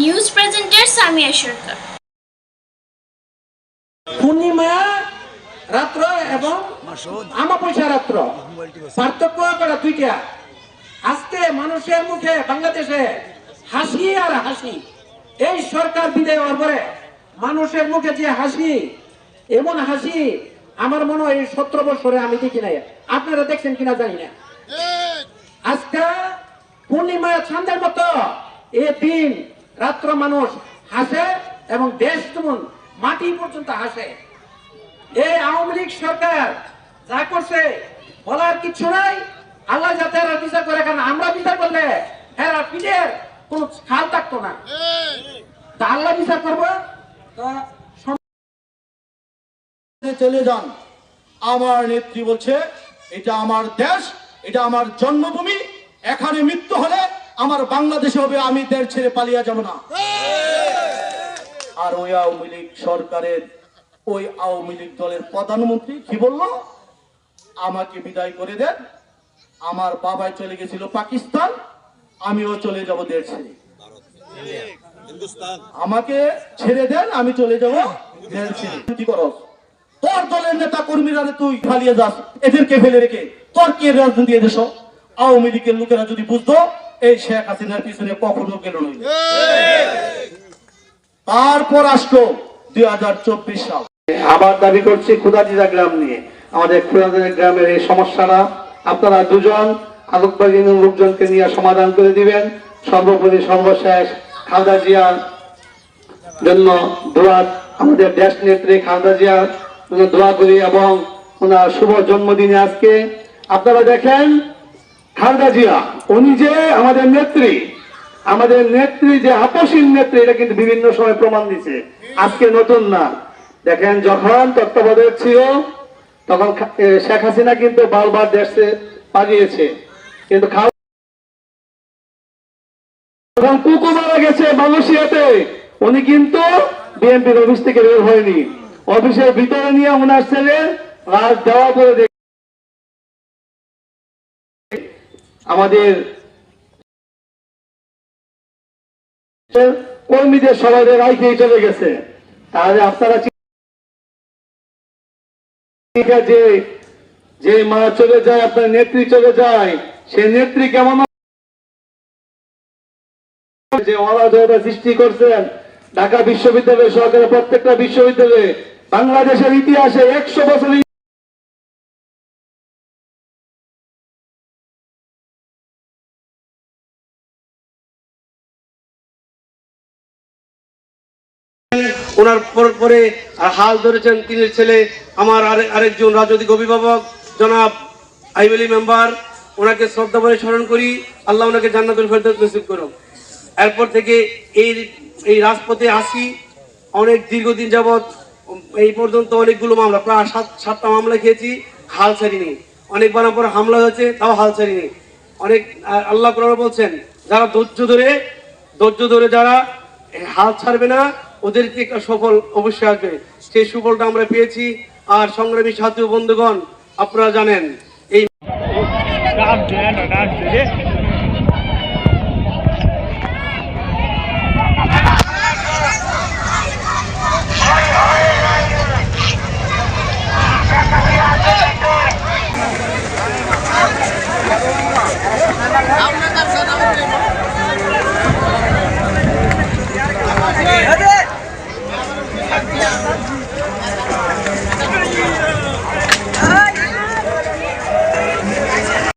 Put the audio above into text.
News presenter Samia Sarkar. পূর্ণিমা রাত্র এবং আমাপয়সা রাত্র। পার্থক্য করা দুইটা। আজকে মানুষের মুখে বাংলাদেশে হাসি আর হাসি। এই সরকার বিদায় হওয়ার পরে মানুষের মুখে যে হাসি, এমন হাসি, আমার মনে হয় সতেরো বছরে আমি দেখি নাই। আপনারা দেখছেন কিনা জানি না। আজকে পূর্ণিমা ছান্দের মতো এ দিন রাত্র মানুষ হাসে এবং দেশ যেমন মাটি পর্যন্ত হাসে। এই আওয়ামী লীগ সরকার যা করছে, বলার কিছু নাই। আল্লাহ যাতে এরা বিচার করে, কারণ আমরা বিচার করলে এরা পিঠের কোন খাল থাকতো না। তা আল্লাহ বিচার করব। চলে যান। আমার নেত্রী বলছে, এটা আমার দেশ, এটা আমার জন্মভূমি। এখানে মৃত্যু হলে আমার বাংলাদেশে হবে আমি দেশ ছেড়ে পালিয়ে যাব না। আর ওই আওয়ামী লীগ সরকারের ওই আওয়ামী লীগ দলের প্রধানমন্ত্রী কি বলল? আমাকে বিদায় করে দেন। আমার বাবাই চলে গেছিল পাকিস্তান আমিও চলে যাব দেশ ছেড়ে। আমাকে ছেড়ে দেন আমি চলে যাব দেশ ছেড়ে। কি করো তোর দলের নেতা কর্মীরা তুই ফালিয়ে যাস এদেরকে ফেলে রেখে। তোর কে রাজনীতি এদেশ? আওয়ামী লীগের লোকেরা যদি বুঝতো, এই শেখ হাসিনার পিছনে কখনো গেল তারপর আসলো দুই হাজার চব্বিশ সাল। আবার দাবি করছি খুদাজিরা গ্রাম নিয়ে। আমাদের খুদাজিরা গ্রামের এই সমস্যাটা আপনারা দুজন আলোকবাগী লোকজনকে নিয়ে সমাধান করে দিবেন। সর্বোপরি সর্বশেষ খালদা জিয়ার জন্য দোয়া আমাদের দেশ নেত্রী খালদা জিয়ার জন্য দোয়া করি এবং ওনার শুভ জন্মদিনে আজকে। আপনারা দেখেন খালদা জিয়া, উনি যে আমাদের নেত্রী আমাদের নেত্রী যে আপসীন নেত্রী, এটা কিন্তু বিভিন্ন সময় প্রমাণ দিছে। আজকে নতুন না। দেখেন, যখন তত্ত্বাবধায়ক ছিল, তখন শেখ হাসিনা কিন্তু বারবার দেশে পালিয়েছে। কিন্তু খাল কুকু মারা গেছে মালয়েশিয়াতে, উনি কিন্তু বিএনপির অফিস থেকে বের হয়নি। অফিসের ভিতরে নিয়ে ওনার ছেলে রাজ দেওয়া করে আমাদের কর্মীদের সবাই রাইখেই চলে গেছে। তাহলে আপনারা যে যে মা চলে যায়, আপনার নেত্রী চলে যায়, সে নেত্রী কেমন যে অরাজকতা সৃষ্টি করছেন। ঢাকা বিশ্ববিদ্যালয় সরকারের প্রত্যেকটা বিশ্ববিদ্যালয়ে বাংলাদেশের ইতিহাসে একশো বছর ওনার পর- হাল ধরেছেন ছেলে, আমার আরেকজন রাজনৈতিক অভিভাবক, জনাব আইবেলি মেম্বার, ওনাকে শ্রদ্ধা করে স্মরণ করি, আল্লাহ ওনাকে জান্নাতুল ফেরদৌস নসিব করুন এরপর থেকে এই এই রাজপথে আসি, অনেক দীর্ঘদিন যাবৎ, এই পর্যন্ত অনেকগুলো মামলা, প্রায় সাত, সাতটা মামলা খেয়েছি, হাল ছাড়িনি। অনেকবার আমার হামলা হয়েছে, তাও হাল ছাড়িনি। অনেক আল্লাহ বলছেন, যারা ধৈর্য ধরে ধৈর্য ধরে যারা হাল ছাড়বে না ওদেরকে একটা সফল অবশ্যই আসবে। সেই সুফলটা আমরা পেয়েছি। আর সংগ্রামী সাথী বন্ধুগণ, আপনারা জানেন, এই